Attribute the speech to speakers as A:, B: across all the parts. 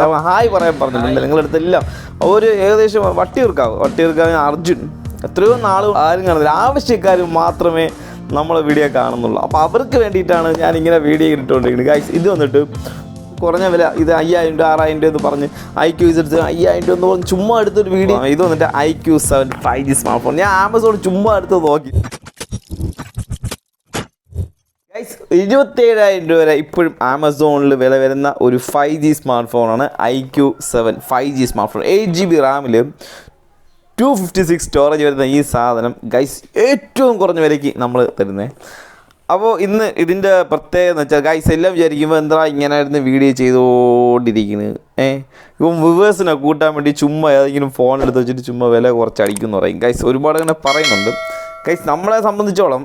A: നമ്മൾ ഹായ് പറയാൻ പറഞ്ഞിട്ടുണ്ട് നിങ്ങൾ അടുത്തെല്ലാം ഒരു ഏകദേശം വട്ടിയൂർക്കാവ് വട്ടിയൂർക്കാവ് അർജുൻ. എത്രയോ നാളും ആരും കാണുന്നില്ല. ആവശ്യക്കാർ മാത്രമേ നമ്മളെ വീഡിയോ കാണുന്നുള്ളൂ. അപ്പോൾ അവർക്ക് വേണ്ടിയിട്ടാണ് ഞാൻ ഇങ്ങനെ വീഡിയോ ഇട്ടുകൊണ്ടിരിക്കുന്നത് ഗൈസ് ഇത് വന്നിട്ട് കുറഞ്ഞ വില. ഇത് അയ്യായിരം രൂപ ആറായിരം രൂപ എന്ന് പറഞ്ഞ് ഐ ക്യൂ എടുത്ത് അയ്യായിരം രൂപ എന്ന് പറഞ്ഞ് ചുമ്മാ എടുത്തൊരു വീഡിയോ. ഇത് വന്നിട്ട് I Q seven five G smartphone ഞാൻ ആമസോൺ ചുമ്മാ എടുത്ത് നോക്കി. ഗൈസ് ഇരുപത്തേഴായിരം രൂപ വരെ ഇപ്പോഴും ആമസോണിൽ വില വരുന്ന ഒരു ഫൈവ് ജി സ്മാർട്ട് ഫോണാണ് iQOO seven five G smart phone eight G B റാമിൽ two fifty six storage വരുന്ന ഈ സാധനം. ഗൈസ് ഏറ്റവും കുറഞ്ഞ വിലയ്ക്ക് നമ്മൾ തരുന്നത് അപ്പോൾ ഇന്ന് ഇതിന്റെ പ്രത്യേകത എന്ന് വെച്ചാൽ ഗൈസ് എല്ലാം വിചാരിക്കുമ്പോൾ എന്താ ഇങ്ങനെ ആയിരുന്നു വീഡിയോ ചെയ്തുകൊണ്ടിരിക്കുന്നത് ഏ? ഇപ്പം വിവേഴ്സിനെ കൂട്ടാൻ വേണ്ടി ചുമ്മാ ഏതെങ്കിലും ഫോൺ എടുത്ത് വെച്ചിട്ട് ചുമ്മാ വില കുറച്ച് അടിക്കുമെന്ന് പറയും. ഗൈസ് ഒരുപാട് അങ്ങനെ പറയുന്നുണ്ട്. ഗൈസ് നമ്മളെ സംബന്ധിച്ചോളം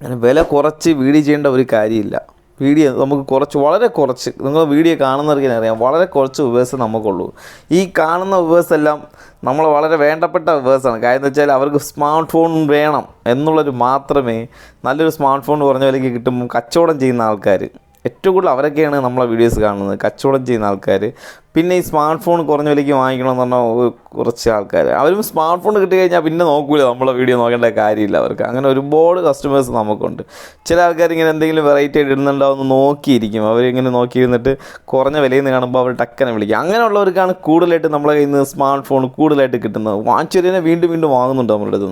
A: വില കുറച്ച് വീഡിയോ ചെയ്യേണ്ട ഒരു കാര്യമില്ല. വീഡിയോ നമുക്ക് കുറച്ച് വളരെ കുറച്ച്. നിങ്ങൾ വീഡിയോ കാണുന്നവർക്ക് അറിയാം വളരെ കുറച്ച് വിവേഴ്സ് നമുക്കുള്ളൂ. ഈ കാണുന്ന വിവേഴ്സ് എല്ലാം നമ്മൾ വളരെ വേണ്ടപ്പെട്ട വിവേഴ്സാണ് കാര്യം എന്ന് വെച്ചാൽ അവർക്ക് സ്മാർട്ട് ഫോൺ വേണം എന്നുള്ളൊരു മാത്രമേ നല്ലൊരു സ്മാർട്ട് ഫോൺ കുറഞ്ഞ വിലയ്ക്ക് കിട്ടുമ്പോൾ കച്ചവടം ചെയ്യുന്ന ആൾക്കാർ ഏറ്റവും കൂടുതൽ അവരൊക്കെയാണ് നമ്മളെ വീഡിയോസ് കാണുന്നത്. കച്ചവടം ചെയ്യുന്ന ആൾക്കാർ പിന്നെ ഈ സ്മാർട്ട് ഫോൺ കുറഞ്ഞ വിലയ്ക്ക് വാങ്ങിക്കണമെന്ന് പറഞ്ഞാൽ ഒരു കുറച്ച് ആൾക്കാർ അവരും സ്മാർട്ട് ഫോൺ കിട്ടി കഴിഞ്ഞാൽ പിന്നെ നോക്കൂല. നമ്മളെ വീഡിയോ നോക്കേണ്ട കാര്യമില്ല അവർക്ക്. അങ്ങനെ ഒരുപാട് കസ്റ്റമേഴ്സ് നമുക്കുണ്ട്. ചില ആൾക്കാർ ഇങ്ങനെ എന്തെങ്കിലും വെറൈറ്റി ആയിട്ട് ഇടുന്നുണ്ടാവുമെന്ന് നോക്കിയിരിക്കും. അവരിങ്ങനെ നോക്കിയിരുന്നിട്ട് കുറഞ്ഞ വിലയിൽ നിന്ന് കാണുമ്പോൾ അവർ ടക്കനെ വിളിക്കും. അങ്ങനെയുള്ളവർക്കാണ് കൂടുതലായിട്ട് നമ്മളെ കയ്യിൽ നിന്ന് സ്മാർട്ട് ഫോൺ കൂടുതലായിട്ട് കിട്ടുന്നത്. വാങ്ങിച്ചതിനെ വീണ്ടും വീണ്ടും വാങ്ങുന്നുണ്ട് നമ്മുടെ അടുത്ത്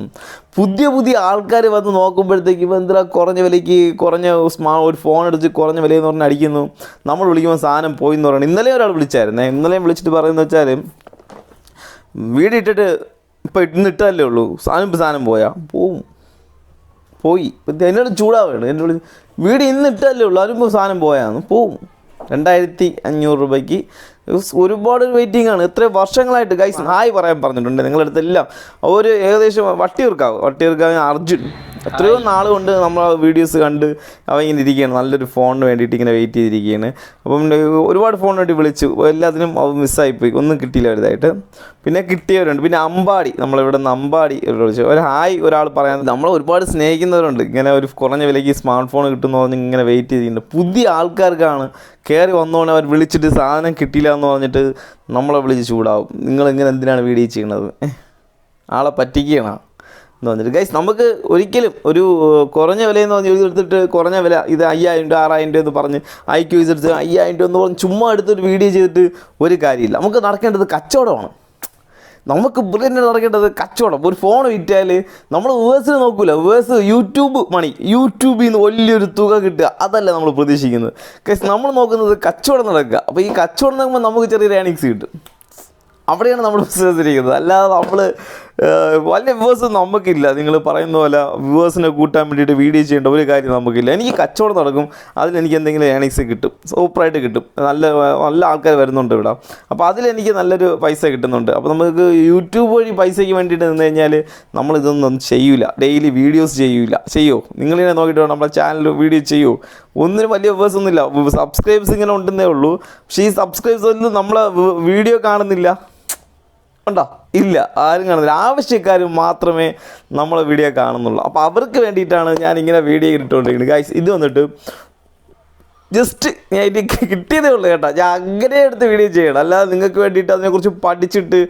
A: പുതിയ പുതിയ ആൾക്കാർ വന്ന് നോക്കുമ്പോഴത്തേക്ക് എന്തിനാ കുറഞ്ഞ വിലയ്ക്ക് കുറഞ്ഞ സ്മാ ഒരു ഫോൺ എടുത്ത് കുറഞ്ഞ വിലയെന്ന് പറഞ്ഞ് അടിക്കുന്നു. നമ്മൾ വിളിക്കുമ്പോൾ സാധനം പോയി എന്ന് പറയുന്നത് ഇന്നലെ ഒരാൾ വിളിച്ചായിരുന്നേ. ഇന്നലെയും വിളിച്ചിട്ട് പറയുന്നത് വെച്ചാൽ വീട് ഇട്ടിട്ട് ഇപ്പം ഇന്ന് ഇട്ടല്ലേ ഉള്ളൂ. സാധനം ഇപ്പം സാധനം പോയാ. പോവും. പോയി. എന്നോട് ചൂടാവുകയാണ് എന്നോട് വീട് ഇന്ന് ഇട്ടല്ലേ ഉള്ളൂ അതിപ്പോൾ സാധനം പോയാന്ന്. പോവും. രണ്ടായിരത്തി അഞ്ഞൂറ് രൂപയ്ക്ക്. ഒരുപാട് വെയിറ്റിംഗ് ആണ്. എത്ര വർഷങ്ങളായിട്ട് ഗൈസ് ഹായ് പറയാൻ പറഞ്ഞിട്ടുണ്ട് നിങ്ങളുടെ അടുത്തെല്ലാം. ഒരു ഏകദേശം വട്ടിയൂർക്കാവ്. വട്ടിയൂർക്കാവ് അർജുൻ. എത്രയോ നാൾ കൊണ്ട് നമ്മൾ വീഡിയോസ് കണ്ട് അവ ഇങ്ങനെ ഇരിക്കുകയാണ്. നല്ലൊരു ഫോണിന് വേണ്ടിയിട്ട് ഇങ്ങനെ വെയിറ്റ് ചെയ്തിരിക്കുകയാണ്. അപ്പം ഒരുപാട് ഫോൺ വേണ്ടി വിളിച്ചു. എല്ലാത്തിനും അവ മിസ്സായിപ്പോയി ഒന്നും കിട്ടിയില്ല വലുതായിട്ട്. പിന്നെ കിട്ടിയവരുണ്ട്. പിന്നെ അമ്പാടി. നമ്മളിവിടെ നിന്ന് അമ്പാടി വിളിച്ചു. ഒരു ഹായ് ഒരാൾ പറയാൻ. നമ്മൾ ഒരുപാട് സ്നേഹിക്കുന്നവരുണ്ട്. ഇങ്ങനെ ഒരു കുറഞ്ഞ വിലയ്ക്ക് സ്മാർട്ട് ഫോൺ കിട്ടുമെന്ന് പറഞ്ഞ് ഇങ്ങനെ വെയിറ്റ് ചെയ്തിട്ടുണ്ട്. പുതിയ ആൾക്കാർക്കാണ് കയറി വന്നോണ്ട് അവർ വിളിച്ചിട്ട് സാധനം കിട്ടിയില്ല എന്ന് പറഞ്ഞിട്ട് നമ്മളെ വിളിച്ച് ചൂടാവും. നിങ്ങൾ ഇങ്ങനെ എന്തിനാണ് വീഡിയോ ചെയ്യുന്നത്? ആളെ പറ്റിക്കുകയാണ്. എന്ന് പറഞ്ഞിട്ട്. ഗൈസ് നമുക്ക് ഒരിക്കലും ഒരു കുറഞ്ഞ വിലയെന്ന് പറഞ്ഞ് എടുത്തിട്ട് കുറഞ്ഞ വില ഇത് അയ്യായിരം രൂപ ആറായിരം രൂപ എന്ന് പറഞ്ഞ് ഐ ക്യൂ എടുത്ത് അയ്യായിരം രൂപ എന്ന് പറഞ്ഞ് ചുമ്മാ എടുത്തൊരു വീഡിയോ ചെയ്തിട്ട് ഒരു കാര്യമില്ല. നമുക്ക് നടക്കേണ്ടത് കച്ചവടമാണ്. നമുക്ക് ബ്രില്യന്റ് നടക്കേണ്ടത് കച്ചവടം. ഒരു ഫോൺ വിറ്റാൽ നമ്മൾ വേഴ്സിന് നോക്കൂല. വേഴ്സ് യൂട്യൂബ് മണി യൂട്യൂബിൽ നിന്ന് വലിയൊരു തുക കിട്ടുക. അതല്ല നമ്മൾ പ്രതീക്ഷിക്കുന്നത്. കേസ് നമ്മൾ നോക്കുന്നത് കച്ചവടം നടക്കുക. അപ്പോൾ ഈ കച്ചവടം നടക്കുമ്പോൾ നമുക്ക് ചെറിയ ഏണിങ്സ് കിട്ടും. അവിടെയാണ് നമ്മൾ ബിസിനസ് ഇരിക്കുന്നത്. അല്ലാതെ നമ്മൾ വലിയ വ്യൂവേഴ്സ് നമുക്കില്ല. നിങ്ങൾ പറയുന്ന പോലെ വ്യൂവേഴ്സിനെ കൂട്ടാൻ വേണ്ടിയിട്ട് വീഡിയോ ചെയ്യേണ്ട ഒരു കാര്യം നമുക്കില്ല. എനിക്ക് കച്ചവടം നടക്കും. അതിലെനിക്ക് എന്തെങ്കിലും ഏണിങ്സ് കിട്ടും. സൂപ്പറായിട്ട് കിട്ടും. നല്ല നല്ല ആൾക്കാർ വരുന്നുണ്ട് ഇവിടെ. അപ്പോൾ അതിലെനിക്ക് നല്ലൊരു പൈസ കിട്ടുന്നുണ്ട്. അപ്പോൾ നമുക്ക് യൂട്യൂബ് വഴി പൈസയ്ക്ക് വേണ്ടിയിട്ട് നിന്ന് കഴിഞ്ഞാൽ നമ്മൾ ഇതൊന്നും ചെയ്യൂല. ഡെയിലി വീഡിയോസ് ചെയ്യൂല. ചെയ്യോ? നിങ്ങളിങ്ങനെ നോക്കിയിട്ട് നമ്മുടെ ചാനൽ വീഡിയോ ചെയ്യോ? ഒന്നിനും വലിയ വ്യൂവേഴ്സ് ഒന്നുമില്ല. സബ്സ്ക്രൈബ്സ് ഇങ്ങനെ ഉണ്ടെന്നേ ഉള്ളൂ. പക്ഷേ ഈ സബ്സ്ക്രൈബ്സ് ഒന്നും നമ്മളെ വീഡിയോ കാണുന്നില്ല. ഉണ്ടോ? ഇല്ല ആരും കാണുന്നില്ല. ആവശ്യക്കാർ മാത്രമേ നമ്മളെ വീഡിയോ കാണുന്നുള്ളൂ. അപ്പോൾ അവർക്ക് വേണ്ടിയിട്ടാണ് ഞാൻ ഇങ്ങനെ വീഡിയോ ഇട്ടുകൊണ്ടിരിക്കുന്നത് ഗൈസ് ഇത് വന്നിട്ട് ജസ്റ്റ് ഞാൻ എനിക്ക് കിട്ടിയതേ ഉള്ളൂ കേട്ടോ. ഞാൻ അങ്ങനെ എടുത്ത് വീഡിയോ ചെയ്യണം. അല്ലാതെ നിങ്ങൾക്ക് വേണ്ടിയിട്ട് അതിനെക്കുറിച്ച് പഠിച്ചിട്ട്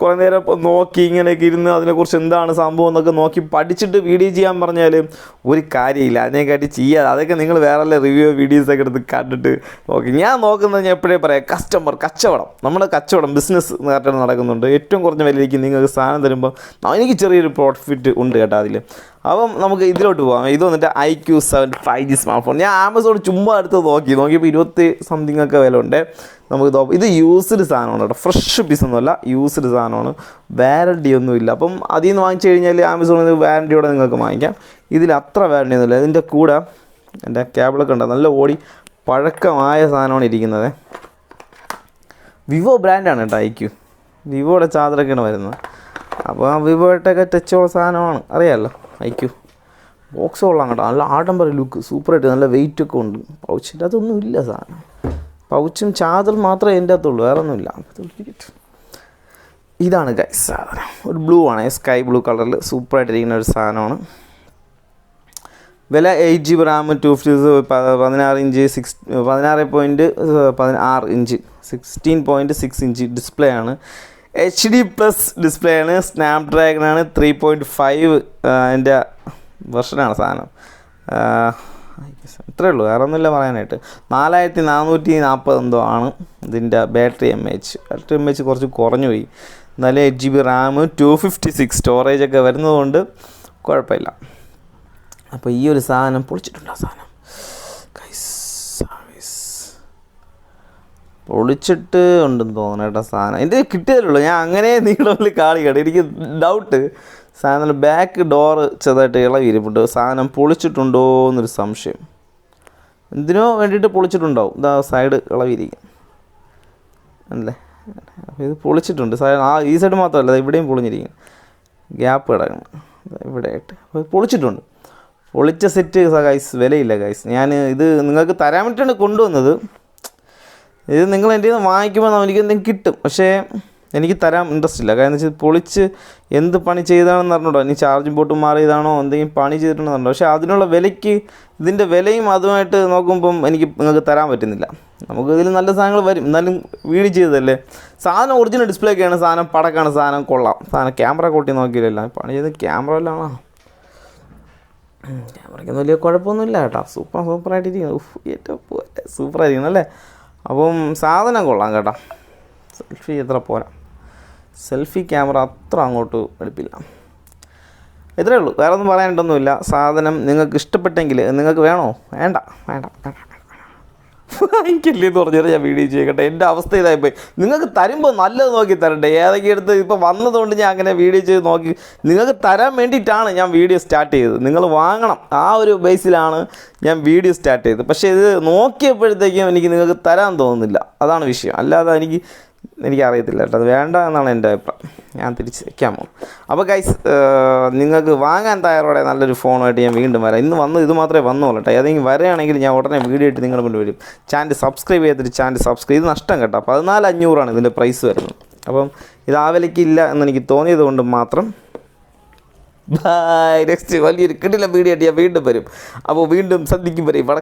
A: കുറേ നേരം നോക്കി ഇങ്ങനെയൊക്കെ ഇരുന്ന് അതിനെക്കുറിച്ച് എന്താണ് സംഭവം എന്നൊക്കെ നോക്കി പഠിച്ചിട്ട് വീഡിയോ ചെയ്യാൻ പറഞ്ഞാൽ ഒരു കാര്യമില്ല. അതിനെക്കാട്ടി ചെയ്യാതെ അതൊക്കെ നിങ്ങൾ വേറെ റിവ്യൂ വീഡിയോസൊക്കെ എടുത്ത് കണ്ടിട്ട് നോക്കി. ഞാൻ നോക്കുന്നത് ഞാൻ എപ്പോഴേ പറയാം? കസ്റ്റമർ കച്ചവടം. നമ്മുടെ കച്ചവടം ബിസിനസ് നേരത്തെ നടക്കുന്നുണ്ട്. ഏറ്റവും കുറഞ്ഞ വിലയിലേക്ക് നിങ്ങൾക്ക് സാധനം തരുമ്പോൾ എനിക്ക് ചെറിയൊരു പ്രോഫിറ്റ് ഉണ്ട് കേട്ടോ അതിൽ അപ്പം നമുക്ക് ഇതിലോട്ട് പോകാം ഇത് വന്നിട്ട് iQOO seven five G smart phone ഞാൻ ആമസോൺ ചുമ്മാ എടുത്ത് നോക്കി. നോക്കിയപ്പോൾ ഇരുപത്തി സംതിങ് ഒക്കെ വില ഉണ്ട് നമുക്ക് ഇത് യൂസ്ഡ് സാധനമാണ് കേട്ടോ. ഫ്രഷ് പീസ് ഒന്നുമല്ല യൂസ്ഡ് സാധനമാണ്. വാരണ്ടി ഒന്നുമില്ല അപ്പം അതിൽ നിന്ന് വാങ്ങിച്ചു കഴിഞ്ഞാൽ ആമസോണിൽ നിന്ന് വാരണ്ടിയോടെ നിങ്ങൾക്ക് വാങ്ങിക്കാം. ഇതിൽ അത്ര വാരണ്ടി ഒന്നുമില്ല. ഇതിന്റെ കൂടെ എന്റെ കേബിളൊക്കെ ഉണ്ട്. നല്ല ഓടി പഴക്കമായ സാധനമാണ് ഇരിക്കുന്നത്. വിവോ ബ്രാൻഡാണ് കേട്ടോ ഐ ക്യൂ വിവോയുടെ ചാർജറൊക്കെയാണ് വരുന്നത്. അപ്പോൾ ആ വിവോയുടെയൊക്കെ ടച്ചുള്ള സാധനമാണ്. അറിയാമല്ലോ. ഐ ക്യൂ ബോക്സ് കൊള്ളാം കേട്ടോ. നല്ല ആഡംബര ലുക്ക് സൂപ്പറായിട്ട് നല്ല വെയിറ്റ് ഒക്കെ ഉണ്ട്. പൗച്ചിന്റെ അതൊന്നും ഇല്ല സാധനം. പൗച്ചും ചാതൽ മാത്രമേ എന്റെ അകത്തുള്ളൂ. വേറെ ഒന്നുമില്ല. ഇതാണ് ഗൈസ് സാധനം. ഒരു ബ്ലൂ ആണ്. സ്കൈ ബ്ലൂ കളറിൽ സൂപ്പറായിട്ടിരിക്കുന്ന ഒരു സാധനമാണ്. വില eight G B RAM two fifty പതിനാറ് ഇഞ്ച് സിക്സ് പതിനാറ് പോയിന്റ് പതിനാറ് inch sixteen point six inch display ആണ്. എച്ച് ഡി പ്ലസ് ഡിസ്പ്ലേ ആണ്. സ്നാപ്ഡ്രാഗൺ ആണ്. ത്രീ പോയിന്റ് ഫൈവ് അതിന്റെ വെർഷനാണ് സാധനം. ഇത്രേ ഉള്ളൂ. വേറെ ഒന്നുമില്ല പറയാനായിട്ട്. നാലായിരത്തി നാനൂറ്റി നാൽപ്പത് എന്തോ ആണ് ഇതിന്റെ battery M H battery M H കുറച്ച് കുറഞ്ഞു പോയി. എന്നാലും eight G B RAM two fifty six storage ഒക്കെ വരുന്നതുകൊണ്ട് കുഴപ്പമില്ല. അപ്പോൾ ഈ ഒരു സാധനം പൊളിച്ചിട്ടുണ്ട് സാധനം? പൊളിച്ചിട്ട് ഉണ്ടെന്ന് തോന്നണം കേട്ടോ സാധനം. എന്റെ കിട്ടിയതല്ലോ ഞാൻ അങ്ങനെ നീളമില്ല കാളി കേട്ടോ എനിക്ക് ഡൗട്ട് സാധനം ബാക്ക് ഡോറ് ചെറുതായിട്ട് ഇളവിരിപ്പുണ്ട് സാധനം പൊളിച്ചിട്ടുണ്ടോ എന്നൊരു സംശയം. എന്തിനോ വേണ്ടിയിട്ട് പൊളിച്ചിട്ടുണ്ടാവും. ഇതാ സൈഡ് ഇളവിരിക്കും അല്ലേ? ഇത് പൊളിച്ചിട്ടുണ്ട്. സൈഡ് ആ ഈ സൈഡ് മാത്രമല്ല ഇവിടെയും പൊളിഞ്ഞിരിക്കും ഗ്യാപ്പ് കിടക്കണം ഇവിടെയായിട്ട്. അപ്പോൾ പൊളിച്ചിട്ടുണ്ട്. പൊളിച്ച സെറ്റ് ഗൈസ് വിലയില്ല ഗൈസ് ഞാൻ ഇത് നിങ്ങൾക്ക് തരാൻ വേണ്ടിയിട്ടാണ് കൊണ്ടുവന്നത്. ഇത് നിങ്ങൾ എന്റെ നിന്ന് വാങ്ങിക്കുമ്പോൾ എനിക്ക് എന്തെങ്കിലും കിട്ടും. പക്ഷേ എനിക്ക് തരാൻ ഇൻട്രസ്റ്റ് ഇല്ല. കാരണം വെച്ചാൽ പൊളിച്ച് എന്ത് പണി ചെയ്താണെന്ന് അറിഞ്ഞൂടോ. ഇനി ചാർജിംഗ് പോട്ട് മാറിയതാണോ എന്തെങ്കിലും പണി ചെയ്തിട്ടുണ്ടെന്നുണ്ടോ പക്ഷേ അതിനുള്ള വിലയ്ക്ക് ഇതിന്റെ വിലയും അതുമായിട്ട് നോക്കുമ്പം എനിക്ക് നിങ്ങൾക്ക് തരാൻ പറ്റുന്നില്ല. നമുക്ക് ഇതിൽ നല്ല സാധനങ്ങൾ വരും. എന്നാലും വീട് ചെയ്തതല്ലേ? സാധനം ഒറിജിനൽ ഡിസ്പ്ലേ ഒക്കെയാണ്. സാധനം പടക്കാണ്. സാധനം കൊള്ളാം. സാധനം ക്യാമറ കൂട്ടി നോക്കിയില്ല പണി ചെയ്ത് ക്യാമറ എല്ലാണോ ക്യാമറയ്ക്കൊന്നും വലിയ കുഴപ്പമൊന്നുമില്ല കേട്ടോ. സൂപ്പർ സൂപ്പറായിട്ടിരിക്കുന്നു. ഏറ്റവും സൂപ്പറായിരിക്കുന്നു അല്ലേ? അപ്പം സാധനം കൊള്ളാം കേട്ടോ. സെൽഫി എത്ര പോരാ. സെൽഫി ക്യാമറ അത്ര അങ്ങോട്ട് എടുപ്പില്ല ഇത്രയേ ഉള്ളൂ. വേറെ ഒന്നും പറയാനായിട്ടൊന്നുമില്ല സാധനം നിങ്ങൾക്ക് ഇഷ്ടപ്പെട്ടെങ്കിൽ നിങ്ങൾക്ക് വേണോ? വേണ്ട വേണ്ട വേണ്ട. വാങ്ങിക്കില്ലേ എന്ന് പറഞ്ഞാൽ ഞാൻ വീഡിയോ ചെയ്യട്ടെ? എന്റെ അവസ്ഥ ഇതായിപ്പോയി. നിങ്ങൾക്ക് തരുമ്പോൾ നല്ലത് നോക്കി തരണ്ടേ? ഏതൊക്കെ എടുത്ത് ഇപ്പോൾ വന്നതുകൊണ്ട് ഞാൻ അങ്ങനെ വീഡിയോ ചെയ്ത് നോക്കി. നിങ്ങൾക്ക് തരാൻ വേണ്ടിയിട്ടാണ് ഞാൻ വീഡിയോ സ്റ്റാർട്ട് ചെയ്തത്. നിങ്ങൾ വാങ്ങണം. ആ ഒരു ബേസിലാണ് ഞാൻ വീഡിയോ സ്റ്റാർട്ട് ചെയ്തത്. പക്ഷേ ഇത് നോക്കിയപ്പോഴത്തേക്കും എനിക്ക് നിങ്ങൾക്ക് തരാൻ തോന്നുന്നില്ല. അതാണ് വിഷയം. അല്ലാതെ എനിക്ക് എനിക്കറിയത്തില്ല കേട്ടോ. അത് വേണ്ട എന്നാണ് എന്റെ അഭിപ്രായം. ഞാൻ തിരിച്ച് വയ്ക്കാൻ പോകും അപ്പോൾ ഗൈസ് നിങ്ങൾക്ക് വാങ്ങാൻ തയ്യാറോടെ നല്ലൊരു ഫോണുമായിട്ട് ഞാൻ വീണ്ടും വരാം. ഇന്ന് വന്ന് ഇത് മാത്രമേ വന്നുള്ളൂ കേട്ടോ. ഏതെങ്കിലും വരികയാണെങ്കിൽ ഞാൻ ഉടനെ വീഡിയോ ഇട്ട് നിങ്ങളുടെ മുന്നിൽ വരും. ചാനൽ സബ്സ്ക്രൈബ് ചെയ്തിട്ട് ചാനൽ സബ്സ്ക്രൈബ് ഇത് നഷ്ടം കേട്ടോ. പതിനാല് അഞ്ഞൂറാണ് ഇതിന്റെ പ്രൈസ് വരുന്നത്. അപ്പം ഇത് ആ എന്ന് എനിക്ക് തോന്നിയത് കൊണ്ട് മാത്രം ബൈ നെക്സ്റ്റ് വലിയൊരു കിട്ടില്ല വീഡിയോ ആയിട്ട് ഞാൻ വീണ്ടും വരും. അപ്പോൾ വീണ്ടും സന്ധിക്കും വരെ.